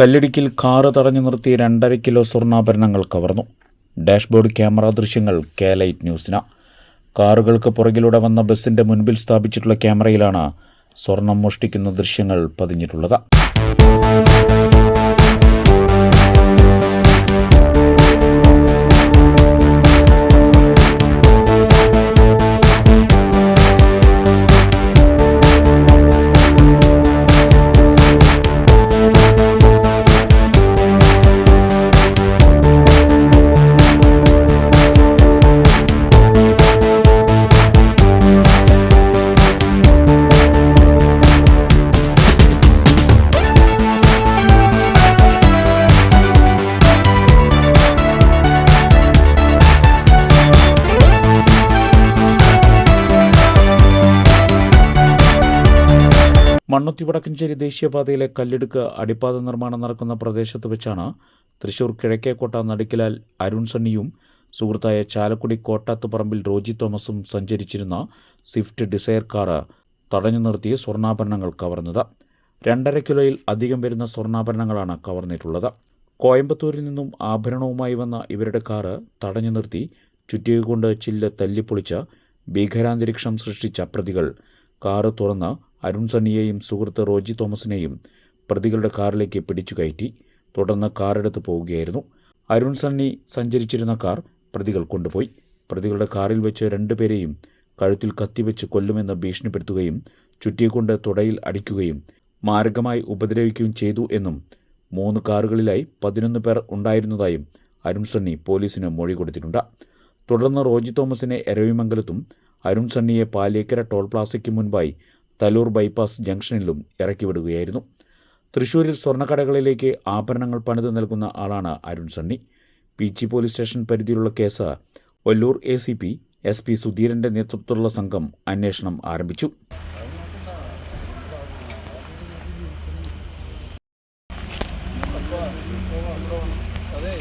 കല്ലിടിക്കിൽ car തടഞ്ഞു നിർത്തി രണ്ടര കിലോ സ്വർണാഭരണങ്ങൾ കവർന്നു. ഡാഷ്ബോർഡ് ക്യാമറ ദൃശ്യങ്ങൾ കേലൈറ്റ് ന്യൂസിന്. കാറുകൾക്ക് പുറകിലൂടെ വന്ന ബസിന്റെ മുൻപിൽ സ്ഥാപിച്ചിട്ടുള്ള ക്യാമറയിലാണ് സ്വർണം മോഷ്ടിക്കുന്ന ദൃശ്യങ്ങൾ പതിഞ്ഞിട്ടുള്ളത്. മണ്ണുത്തി വടക്കഞ്ചേരി ദേശീയപാതയിലെ കല്ലെടുക്ക് അടിപ്പാത നിർമ്മാണം നടക്കുന്ന പ്രദേശത്ത് വെച്ചാണ് തൃശൂർ കിഴക്കേക്കോട്ട നടുക്കിലാൽ അരുൺ സണ്ണിയും സുഹൃത്തായ ചാലക്കുടി കോട്ടാത്തുപറമ്പിൽ റോജി തോമസും സഞ്ചരിച്ചിരുന്ന സ്വിഫ്റ്റ് ഡിസയർ കാറ് തടഞ്ഞു നിർത്തി സ്വർണാഭരണങ്ങൾ കവർന്നത്. രണ്ടര കിലോയിൽ അധികം വരുന്ന സ്വർണാഭരണങ്ങളാണ് കവർന്നിട്ടുള്ളത്. കോയമ്പത്തൂരിൽ നിന്നും ആഭരണവുമായി വന്ന ഇവരുടെ കാറ് തടഞ്ഞു നിർത്തി ചുറ്റിക ചില്ല് തല്ലിപ്പൊളിച്ച ഭീകരാന്തരീക്ഷം സൃഷ്ടിച്ച പ്രതികൾ കാറ് തുറന്ന് അരുൺ സണ്ണിയെയും സുഹൃത്ത് റോജി തോമസിനെയും പ്രതികളുടെ കാറിലേക്ക് പിടിച്ചു കയറ്റി തുടർന്ന് കാറെടുത്ത് പോവുകയായിരുന്നു. അരുൺ സണ്ണി സഞ്ചരിച്ചിരുന്ന കാർ പ്രതികൾ കൊണ്ടുപോയി. പ്രതികളുടെ കാറിൽ വെച്ച് രണ്ടുപേരെയും കഴുത്തിൽ കത്തിവെച്ച് കൊല്ലുമെന്ന് ഭീഷണിപ്പെടുത്തുകയും ചുറ്റിയെക്കൊണ്ട് തുടയിൽ അടിക്കുകയും മാരകമായി ഉപദ്രവിക്കുകയും ചെയ്തു എന്നും മൂന്ന് കാറുകളിലായി പതിനൊന്ന് പേർ ഉണ്ടായിരുന്നതായും അരുൺ സണ്ണി പോലീസിന് മൊഴി കൊടുത്തിട്ടുണ്ട്. തുടർന്ന് റോജി തോമസിനെ എരവിമംഗലത്തും അരുൺ സണ്ണിയെ പാലേക്കര ടോൾ പ്ലാസയ്ക്ക് മുൻപായി തലൂർ ബൈപ്പാസ് ജംഗ്ഷനിലും ഇറക്കിവിടുകയായിരുന്നു. തൃശൂരിൽ സ്വർണക്കടകളിലേക്ക് ആഭരണങ്ങൾ പണിത് നൽകുന്ന ആളാണ് Arun Sunny. Peechi police station പരിധിയിലുള്ള case Ollur A C P S P സുധീരന്റെ നേതൃത്വത്തിലുള്ള സംഘം അന്വേഷണം ആരംഭിച്ചു. അതെ.